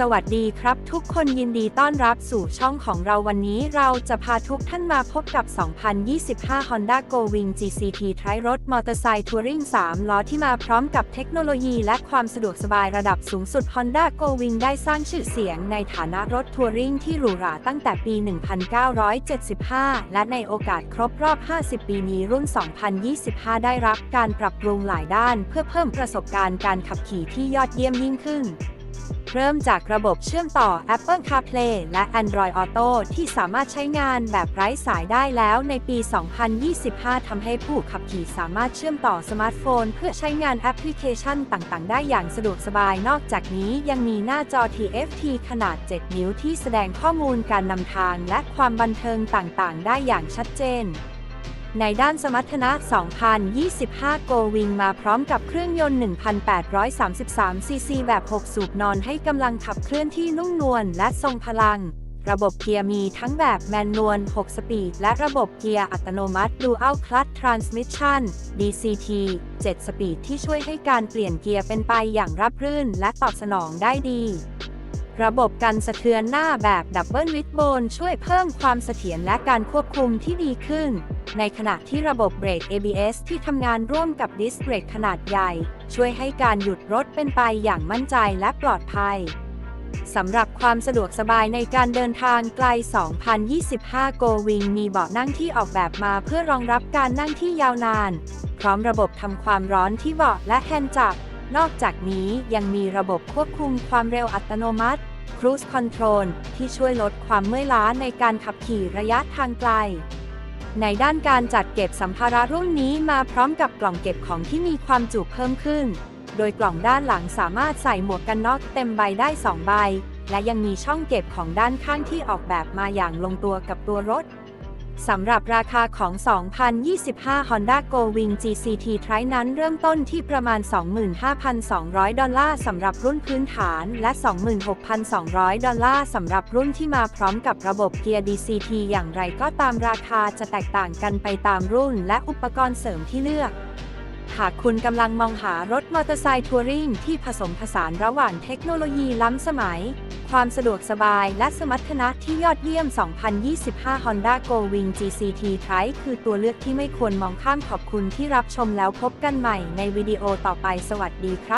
สวัสดีครับ ทุกคนยินดีต้อนรับสู่ช่องของเราวันนี้เราจะพาทุกท่านมาพบกับ 2025 Honda Go Wing GCT ท้ายรถมอเตอร์ไซค์ทัวริง3 ล้อที่มาพร้อมกับเทคโนโลยีและความสะดวกสบายระดับสูงสุด Honda Go Wing ได้สร้างชื่อเสียงในฐานะรถทัวริงที่หรูหราตั้งแต่ปี 1975 และในโอกาสครบรอบ 50 ปีนี้รุ่น 2025 ได้รับการปรับปรุงหลายด้าน เพื่อเพิ่มประสบการณ์การขับขี่ที่ยอดเยี่ยมยิ่งขึ้น เริ่มจากระบบเชื่อมต่อ Apple CarPlay และ Android Auto ที่สามารถใช้งานแบบไร้สายได้แล้วในปี 2025 ทำให้ผู้ขับขี่สามารถเชื่อมต่อสมาร์ทโฟน เพื่อใช้งานแอปพลิเคชันต่างๆ ได้อย่างสะดวกสบาย นอกจากนี้ยังมีหน้าจอ TFT ขนาด 7 นิ้วที่แสดงข้อมูลการนำทางและความบันเทิงต่างๆ ได้อย่างชัดเจน ในด้านสมรรถนะ 2025 Go Wing มาพร้อมกับเครื่องยนต์ 1,833 ซีซีแบบ 6 สูบนอนให้กำลังขับเคลื่อนที่นุ่มนวลและทรงพลัง ระบบเกียร์มีทั้งแบบแมนนวล 6 สปีด และระบบเกียร์อัตโนมัติ Dual Clutch Transmission DCT 7 สปีดที่ช่วยให้การเปลี่ยนเกียร์เป็นไปอย่างราบรื่น และตอบสนองได้ดี ระบบกันสะเทือนหน้าแบบดับเบิลวิดโบนช่วยเพิ่มความเสถียรและการควบคุมที่ดีขึ้น ในขณะที่ระบบเบรก ABS ที่ทำงานร่วมกับดิสเบรกขนาดใหญ่ ช่วยให้การหยุดรถเป็นไปอย่างมั่นใจและปลอดภัยสำหรับความสะดวกสบายในการเดินทางไกล 2025 Go Wing มีเบาะนั่งที่ออกแบบมาเพื่อรองรับการนั่งที่ยาวนาน พร้อมระบบทำความร้อนที่เบาะและแฮนด์จับ นอกจากนี้ยังมีระบบควบคุมความเร็วอัตโนมัติ Cruise Control ที่ช่วยลดความเมื่อยล้าในการขับขี่ระยะทางไกล ในด้านการจัดเก็บสัมภาระรุ่นนี้มาพร้อมกับกล่องเก็บของที่มีความจุเพิ่มขึ้น โดยกล่องด้านหลังสามารถใส่หมวกกันน็อกเต็มใบได้ 2 ใบ และยังมีช่องเก็บของด้านข้างที่ออกแบบมาอย่างลงตัวกับตัวรถ สำหรับราคาของ 2025 Honda Go Wing GCT Tri นั้นเริ่มต้นที่ประมาณ 25,200 ดอลลาร์สำหรับรุ่นพื้นฐานและ 26,200 ดอลลาร์สำหรับรุ่นที่มาพร้อมกับระบบเกียร์ DCT อย่างไรก็ตามราคาจะแตกต่างกันไปตามรุ่นและอุปกรณ์เสริมที่เลือก หากคุณกำลังมองหารถมอเตอร์ไซค์ทัวริงที่ผสมผสานระหว่างเทคโนโลยีล้ำสมัย ความสะดวกสบายและสมรรถนะที่ยอดเยี่ยม 2025 Honda Go Wing GCT Tri คือตัวเลือกที่ไม่ควรมองข้ามขอบคุณที่รับชมแล้วพบกันใหม่ในวิดีโอต่อไปสวัสดีครับ